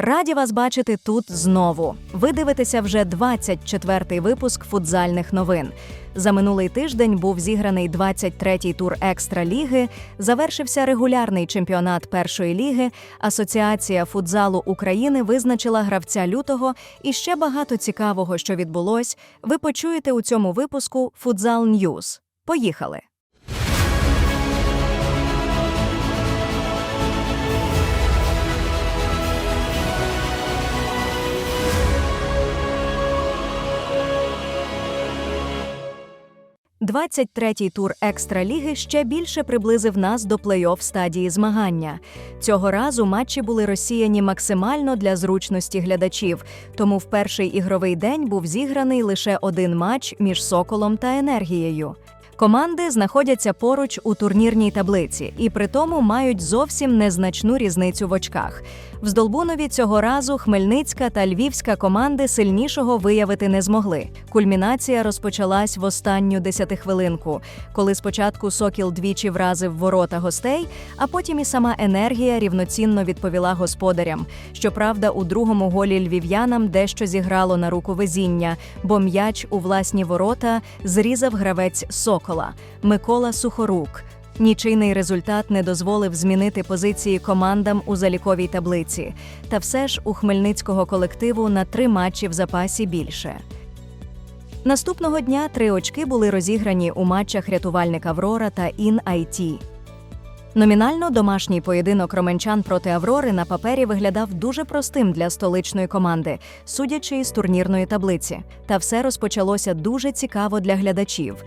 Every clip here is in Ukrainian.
Раді вас бачити тут знову. Ви дивитеся вже 24-й випуск футзальних новин. За минулий тиждень був зіграний 23-й тур екстра ліги, завершився регулярний чемпіонат першої ліги. Асоціація футзалу України визначила гравця лютого і ще багато цікавого, що відбулось. Ви почуєте у цьому випуску Футзал Ньюз. Поїхали! Двадцять третій тур екстраліги ще більше приблизив нас до плей-офф стадії змагання. Цього разу матчі були розсіяні максимально для зручності глядачів, тому в перший ігровий день був зіграний лише один матч між соколом та енергією. Команди знаходяться поруч у турнірній таблиці і при тому мають зовсім незначну різницю в очках. В Здолбунові цього разу Хмельницька та Львівська команди сильнішого виявити не змогли. Кульмінація розпочалась в останню десятихвилинку, коли спочатку Сокіл двічі вразив ворота гостей, а потім і сама енергія рівноцінно відповіла господарям. Щоправда, у другому голі львів'янам дещо зіграло на руку везіння, бо м'яч у власні ворота зрізав гравець Сокола Микола Сухорук. Нічийний результат не дозволив змінити позиції командам у заліковій таблиці. Та все ж у хмельницького колективу на три матчі в запасі більше. Наступного дня три очки були розіграні у матчах рятувальник Аврора та Ін IT. Номінально домашній поєдинок романчан проти Аврори на папері виглядав дуже простим для столичної команди, судячи із турнірної таблиці. Та все розпочалося дуже цікаво для глядачів.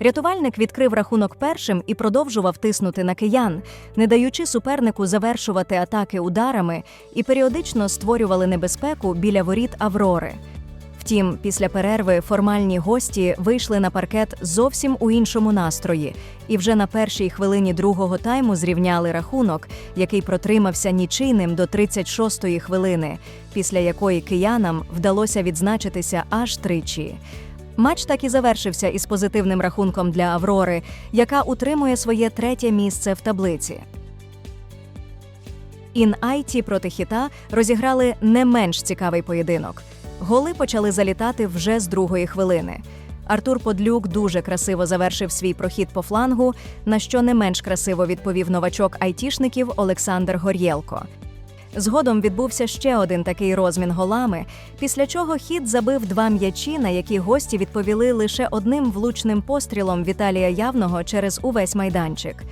Рятувальник відкрив рахунок першим і продовжував тиснути на киян, не даючи супернику завершувати атаки ударами і періодично створювали небезпеку біля воріт Аврори. Втім, після перерви формальні гості вийшли на паркет зовсім у іншому настрої, і вже на першій хвилині другого тайму зрівняли рахунок, який протримався нічийним до 36-ї хвилини, після якої киянам вдалося відзначитися аж тричі. Матч так і завершився із позитивним рахунком для Аврори, яка утримує своє третє місце в таблиці. Ін Айті проти хіта розіграли не менш цікавий поєдинок. Голи почали залітати вже з другої хвилини. Артур Подлюк дуже красиво завершив свій прохід по флангу, на що не менш красиво відповів новачок айтішників Олександр Горєлко. Згодом відбувся ще один такий розмін голами, після чого хід забив два м'ячі, на які гості відповіли лише одним влучним пострілом Віталія Явного через увесь майданчик.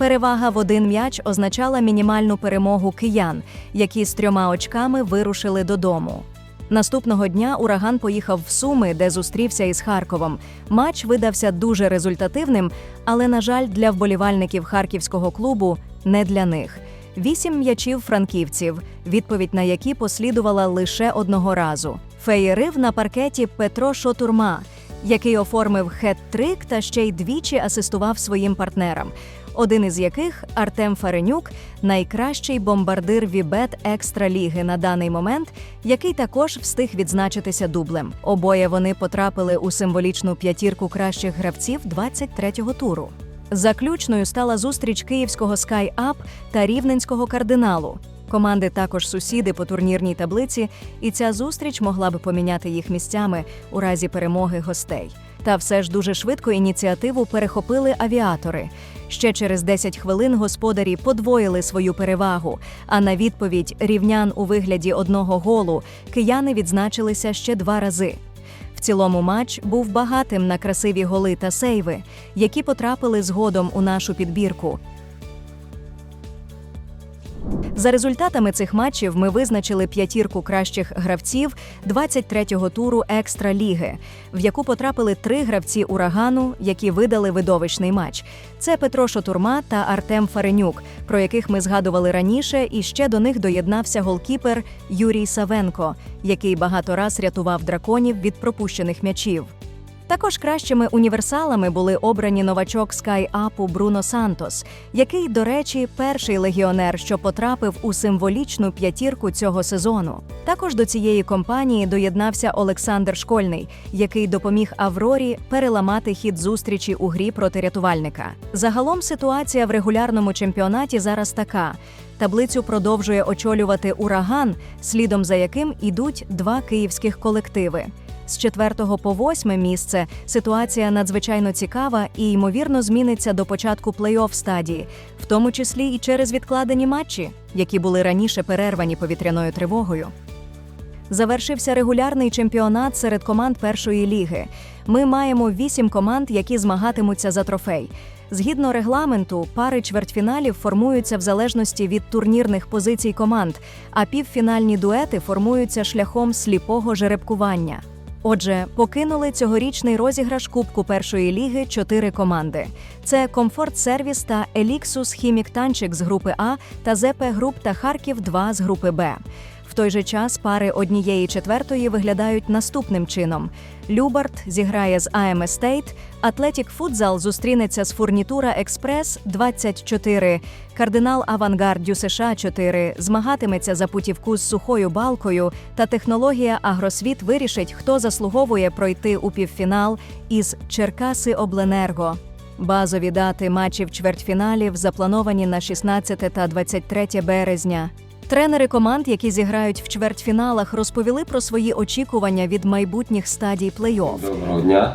Перевага в один м'яч означала мінімальну перемогу киян, які з трьома очками вирушили додому. Наступного дня ураган поїхав в Суми, де зустрівся із Харковом. Матч видався дуже результативним, але, на жаль, для вболівальників харківського клубу не для них. Вісім м'ячів франківців, відповідь на які послідувала лише одного разу. Феєрив на паркеті Петро Шотурма, який оформив хет-трик та ще й двічі асистував своїм партнерам. Один із яких Артем Фаренюк, найкращий бомбардир Вібет екстраліги на даний момент, який також встиг відзначитися дублем. Обоє вони потрапили у символічну п'ятірку кращих гравців 23-го туру. Заключною стала зустріч київського Up та рівненського кардиналу. Команди також сусіди по турнірній таблиці, і ця зустріч могла би поміняти їх місцями у разі перемоги гостей. Та все ж дуже швидко ініціативу перехопили авіатори. Ще через 10 хвилин господарі подвоїли свою перевагу. А на відповідь рівнян у вигляді одного голу кияни відзначилися ще два рази. В цілому матч був багатим на красиві голи та сейви, які потрапили згодом у нашу підбірку. За результатами цих матчів ми визначили п'ятірку кращих гравців 23-го туру екстра ліги, в яку потрапили три гравці урагану, які видали видовищний матч. Це Петро Шотурма та Артем Фаренюк, про яких ми згадували раніше, і ще до них доєднався голкіпер Юрій Савенко, який багато раз рятував драконів від пропущених м'ячів. Також кращими універсалами були обрані новачок скай-апу Бруно Сантос, який, до речі, перший легіонер, що потрапив у символічну п'ятірку цього сезону. Також до цієї компанії доєднався Олександр Школьний, який допоміг Аврорі переламати хід зустрічі у грі проти рятувальника. Загалом ситуація в регулярному чемпіонаті зараз така. Таблицю продовжує очолювати ураган, слідом за яким ідуть два київських колективи. З 4 по 8 місце ситуація надзвичайно цікава і ймовірно зміниться до початку плей-офф стадії, в тому числі і через відкладені матчі, які були раніше перервані повітряною тривогою. Завершився регулярний чемпіонат серед команд першої ліги. Ми маємо вісім команд, які змагатимуться за трофей. Згідно регламенту, пари чвертьфіналів формуються в залежності від турнірних позицій команд, а півфінальні дуети формуються шляхом сліпого жеребкування. Отже, покинули цьогорічний розіграш Кубку першої ліги чотири команди: це Комфорт Сервіс та Еліксус Хімік Танчик з групи А та ЗП Груп та Харків 2 з групи Б. В той же час пари однієї четвертої виглядають наступним чином: Любарт зіграє з АМ Естейт, Атлетік Футзал зустрінеться з Фурнітура Експрес 24, Кардинал Авангард Дю США 4 змагатиметься за путівку з сухою балкою, та технологія Агросвіт вирішить, хто заслуговує пройти у півфінал із Черкаси Обленерго. Базові дати матчів чвертьфіналів заплановані на 16 та 23 березня. Тренери команд, які зіграють в чвертьфіналах, розповіли про свої очікування від майбутніх стадій плей-офф. Доброго дня.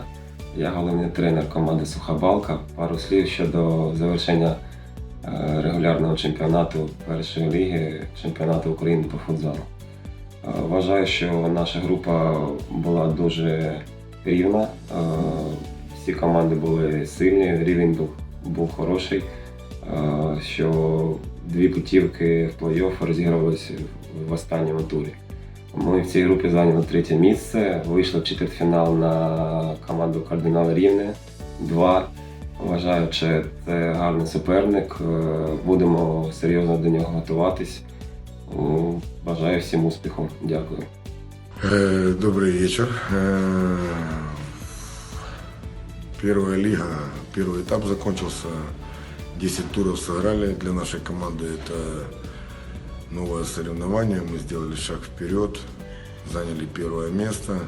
Я головний тренер команди Суха Балка. Пару слів щодо завершення е, регулярного чемпіонату першої ліги, чемпіонату України по футзалу. Е, Вважаю, що наша група була дуже рівна. Е, Всі команди були сильні, рівень був, був хороший. Що дві путівки в плей-офф розігрувалися в останньому турі. Ми в цій групі зайняли третє місце. Вийшли в четвертьфінал на команду Кардинал Рівне 2. Вважаю, що це гарний суперник. Е, Будемо серйозно до нього готуватись. Ну, Бажаю всім успіху. Дякую. Э, Добрый вечер. Э, Первая лига, первый этап закончился. 10 туров сыграли. Для нашей команды это новое соревнование. Мы сделали шаг вперед, заняли первое место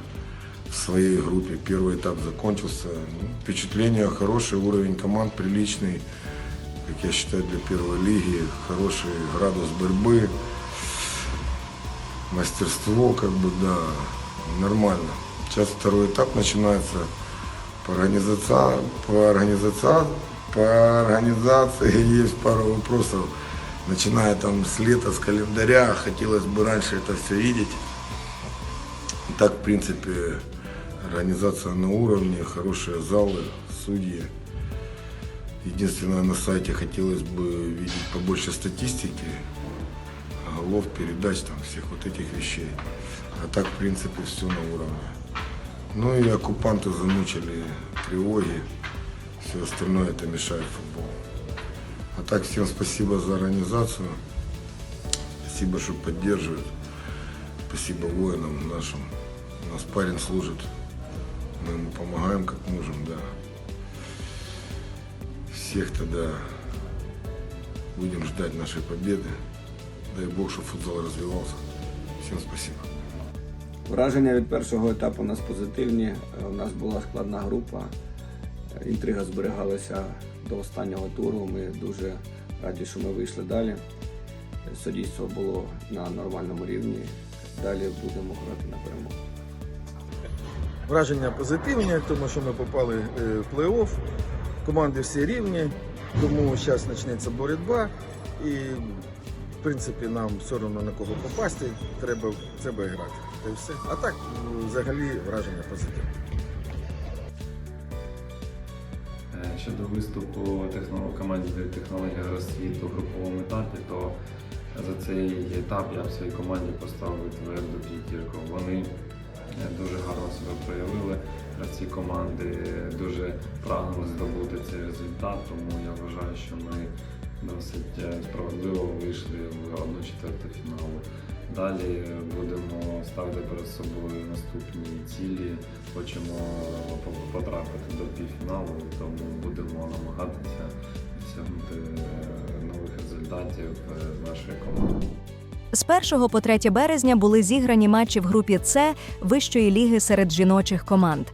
в своей группе. Первый этап закончился. Ну, Впечатления хорошие, уровень команд приличный. Как я считаю, для первой лиги хороший градус борьбы мастерство, как бы, да, нормально. Сейчас второй этап начинается по организации, по организации, по организации есть пару вопросов, начиная там с лета, с календаря, хотелось бы раньше это все видеть. Так, в принципе, организация на уровне, хорошие залы, судьи. Единственное, на сайте хотелось бы видеть побольше статистики, голов, передач, там, всех вот этих вещей. А так, в принципе, все на уровне. Ну и оккупанты замучили тревоги. Все остальное это мешает футболу. А так, всем спасибо за организацию. Спасибо, что поддерживают. Спасибо воинам нашим. У нас парень служит. Мы ему помогаем как можем, да. Всех тогда будем ждать нашей победы. Дай Бог, щоб футзал розвивався. Всім спасибо. Враження від першого етапу у нас позитивні. Е, У нас була складна група. Е, Інтрига зберігалася до останнього туру. Ми дуже раді, що ми вийшли далі. Суддівство було на нормальному рівні. Далі будемо грати на перемогу. Враження позитивні, тому що ми попали е, в плей-офф. Команди всі рівні, тому зараз почнеться боротьба. І в принципі нам все одно на кого попасти, треба, треба грати. Та все. А так, взагалі, враження позитивне. Щодо виступу команді технологія розсвіту в груповому етапі, то за цей етап я в своїй команді поставив тверду п'ятірку. Вони е, дуже гарно себе проявили. Гравці команди дуже прагнули здобути цей результат, тому я вважаю, що ми досить е, справедливо вийшли в одну четверту фіналу Далі будемо ставити перед собою наступні цілі. Хочемо по- потрапити до півфіналу, тому будемо намагатися досягнути е, нових результатів е, нашої команди. З 1 по 3 березня були зіграні матчі в групі С вищої ліги серед жіночих команд.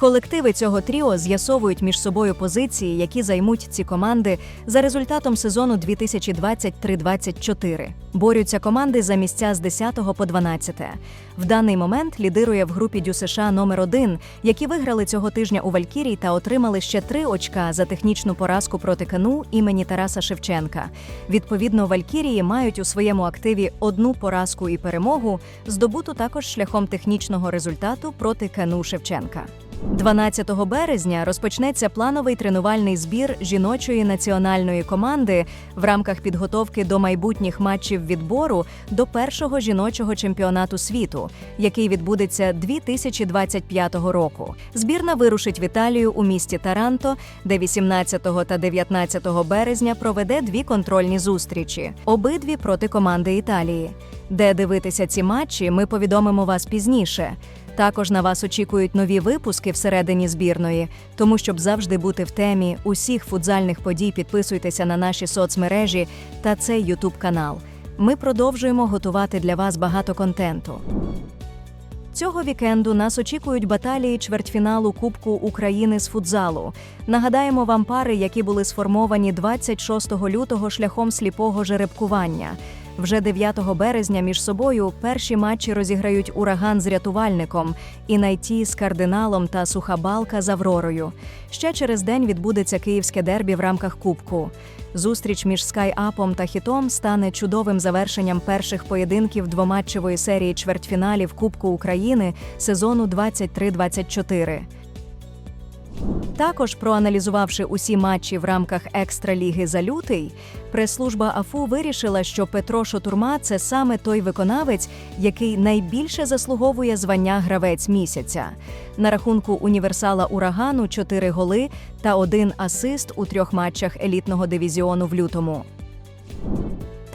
Колективи цього тріо з'ясовують між собою позиції, які займуть ці команди за результатом сезону 2023-24. Борються команди за місця з 10 по 12. В даний момент лідирує в групі Дю США номер 1 які виграли цього тижня у Валькірій та отримали ще три очка за технічну поразку проти КНУ імені Тараса Шевченка. Відповідно, Валькірії мають у своєму активі одну поразку і перемогу, здобуту також шляхом технічного результату проти КНУ Шевченка. 12 березня розпочнеться плановий тренувальний збір жіночої національної команди в рамках підготовки до майбутніх матчів відбору до першого жіночого чемпіонату світу, який відбудеться 2025 року. Збірна вирушить в Італію у місті Таранто, де 18 та 19 березня проведе дві контрольні зустрічі, обидві проти команди Італії. Де дивитися ці матчі, ми повідомимо вас пізніше. Також на вас очікують нові випуски всередині збірної. Тому, щоб завжди бути в темі усіх футзальних подій, підписуйтеся на наші соцмережі та цей Ютуб канал. Ми продовжуємо готувати для вас багато контенту. Цього вікенду нас очікують баталії чвертьфіналу Кубку України з футзалу. Нагадаємо вам пари, які були сформовані 26 лютого шляхом сліпого жеребкування. Вже 9 березня між собою перші матчі розіграють ураган з рятувальником, Інайті з кардиналом та Сухабалка з Авророю. Ще через день відбудеться київське дербі в рамках Кубку. Зустріч між Скайапом та Хітом стане чудовим завершенням перших поєдинків двоматчевої серії чвертьфіналів Кубку України сезону 23-24. Також, проаналізувавши усі матчі в рамках екстраліги за лютий, прес-служба АФУ вирішила, що Петро Шотурма це саме той виконавець, який найбільше заслуговує звання гравець місяця. На рахунку універсала урагану 4 голи та один асист у трьох матчах елітного дивізіону в лютому.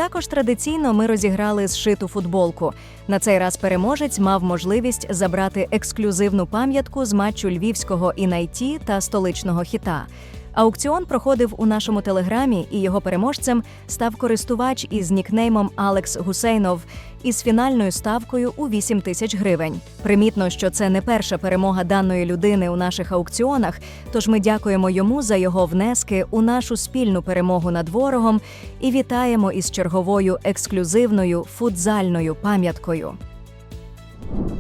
Також традиційно ми розіграли зшиту футболку. На цей раз переможець мав можливість забрати ексклюзивну пам'ятку з матчу львівського Інайті та столичного хіта. Аукціон проходив у нашому телеграмі, і його переможцем став користувач із нікнеймом Алекс Гусейнов із фінальною ставкою у 8 тисяч гривень. Примітно, що це не перша перемога даної людини у наших аукціонах. Тож ми дякуємо йому за його внески у нашу спільну перемогу над ворогом і вітаємо із черговою ексклюзивною футзальною пам'яткою.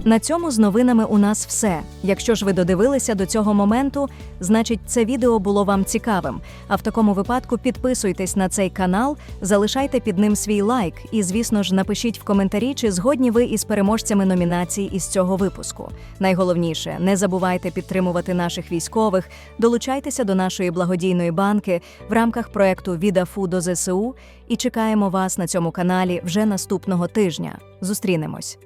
На цьому з новинами у нас все. Якщо ж ви додивилися до цього моменту, значить це відео було вам цікавим. А в такому випадку підписуйтесь на цей канал, залишайте під ним свій лайк і, звісно ж, напишіть в коментарі, чи згодні ви із переможцями номінацій із цього випуску. Найголовніше, не забувайте підтримувати наших військових, долучайтеся до нашої благодійної банки в рамках проекту Відафу до ЗСУ і чекаємо вас на цьому каналі вже наступного тижня. Зустрінемось.